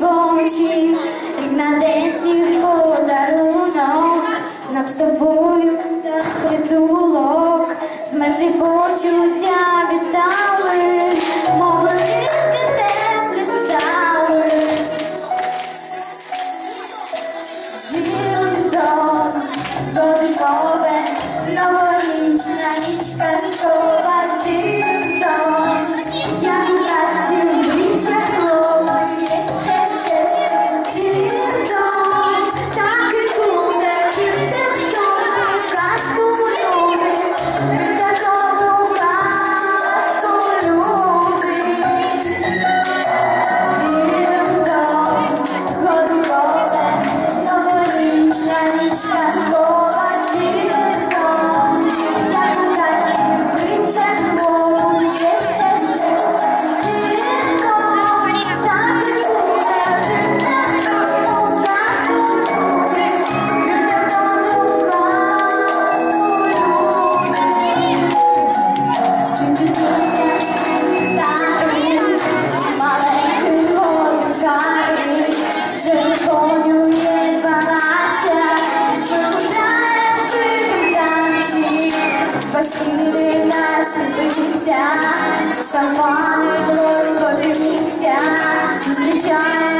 ночі, на денці подарунок, нам з тобою притулок, змерзлі почуття змінили наші життя, шамани просто зустрічаємо.